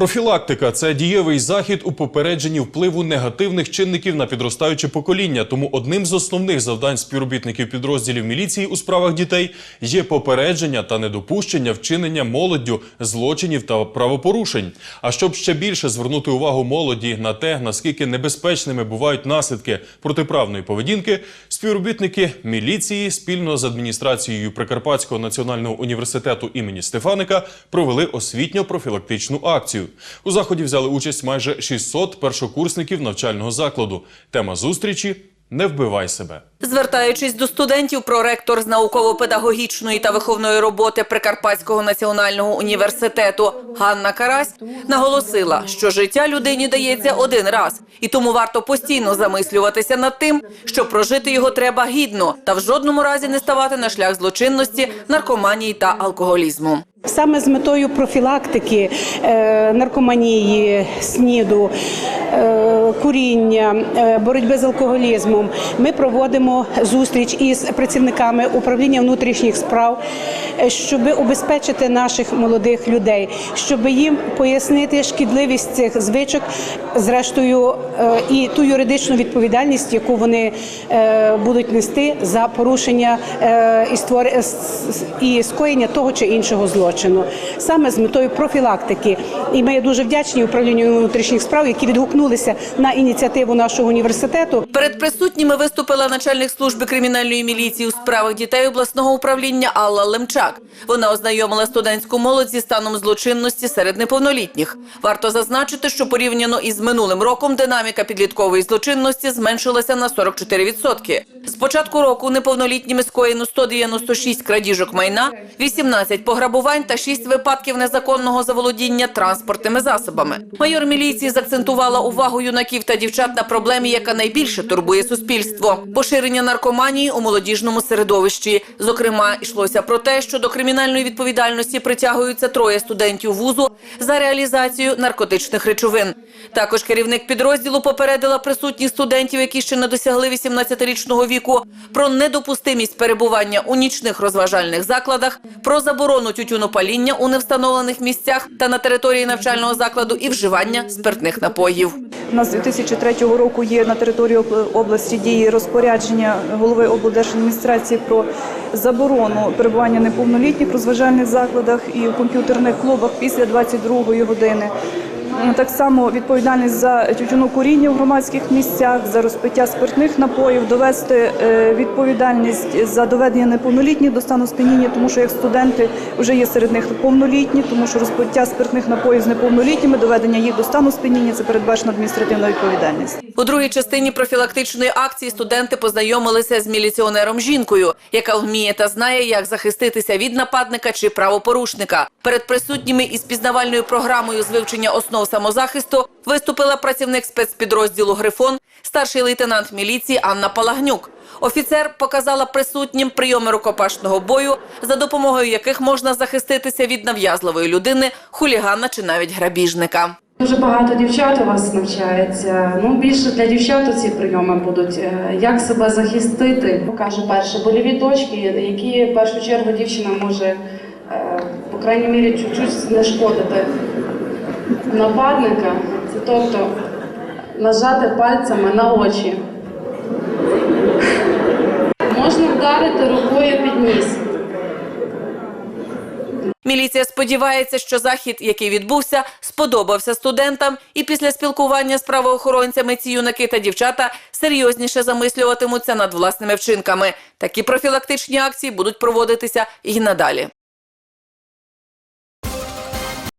Профілактика це дієвий захід у попередженні впливу негативних чинників на підростаюче покоління. Тому одним з основних завдань співробітників підрозділів міліції у справах дітей є попередження та недопущення вчинення молоддю злочинів та правопорушень. А щоб ще більше звернути увагу молоді на те, наскільки небезпечними бувають наслідки протиправної поведінки, співробітники міліції спільно з адміністрацією Прикарпатського національного університету імені Стефаника провели освітньо-профілактичну акцію. У заході взяли участь майже 600 першокурсників навчального закладу. Тема зустрічі не вбивай себе. Звертаючись до студентів, проректор з науково-педагогічної та виховної роботи Прикарпатського національного університету Ганна Карась наголосила, що життя людині дається один раз, і тому варто постійно замислюватися над тим, що прожити його треба гідно та в жодному разі не ставати на шлях злочинності, наркоманії та алкоголізму. Саме з метою профілактики е, наркоманії, сніду, е, куріння, е, боротьби з алкоголізмом. Ми проводимо зустріч із працівниками управління внутрішніх справ, щоб убезпечити наших молодих людей, щоб їм пояснити шкідливість цих звичок, зрештою, е, і ту юридичну відповідальність, яку вони е, будуть нести за порушення е, і створ... і скоєння того чи іншого злочину, саме з метою профілактики. І ми дуже вдячні управлінню внутрішніх справ, які відгукнулися на ініціативу нашого університету. Перед присутніми виступила начальник служби кримінальної міліції у справах дітей обласного управління Алла Лемчак. Вона ознайомила студентську молодь зі станом злочинності серед неповнолітніх. Варто зазначити, що порівняно із минулим роком динаміка підліткової злочинності зменшилася на 44%. Початку року неповнолітніми скоєно 196 крадіжок майна, 18 пограбувань та 6 випадків незаконного заволодіння транспортними засобами. Майор міліції заакцентувала увагу юнаків та дівчат на проблемі, яка найбільше турбує суспільство – поширення наркоманії у молодіжному середовищі. Зокрема, йшлося про те, що до кримінальної відповідальності притягуються троє студентів вузу за реалізацію наркотичних речовин. Також керівник підрозділу попередила присутніх студентів, які ще не досягли 18-річного віку, про недопустимість перебування у нічних розважальних закладах, про заборону тютюнопаління у невстановлених місцях та на території навчального закладу і вживання спиртних напоїв. У нас з 2003 року є на території області дії розпорядження голови облдержадміністрації про заборону перебування неповнолітніх розважальних закладах і в комп'ютерних клубах після 22 години. М, Так само відповідальність за тютюнокуріння в громадських місцях, за розпиття спиртних напоїв, довести е, відповідальність за доведення неповнолітніх до стану сп'яніння, тому що як студенти вже є серед них повнолітні, тому що розпиття спиртних напоїв з неповнолітніми, доведення їх до стану сп'яніння це передбачена адміністративна відповідальність. У другій частині профілактичної акції студенти познайомилися з міліціонером жінкою, яка вміє та знає, як захиститися від нападника чи правопорушника. Перед присутніми із пізнавальною програмою з вивчення основ самозахисту виступила працівник спецпідрозділу Грифон, старший лейтенант міліції Анна Палагнюк. Офіцер показала присутнім прийоми рукопашного бою, за допомогою яких можна захиститися від нав'язливої людини, хулігана чи навіть грабіжника. Дуже багато дівчат у вас навчається. Ну більше для дівчат ці прийоми будуть. Е, Як себе захистити? Покажу перше больові точки, які в першу чергу дівчина може, е, по крайній мірі, чуть-чуть знешкодити нападника. Це тобто нажати пальцями на очі. Можна вдарити рукою під ніс. Міліція сподівається, що захід, який відбувся, сподобався студентам, і після спілкування з правоохоронцями ці юнаки та дівчата серйозніше замислюватимуться над власними вчинками. Такі профілактичні акції будуть проводитися і надалі.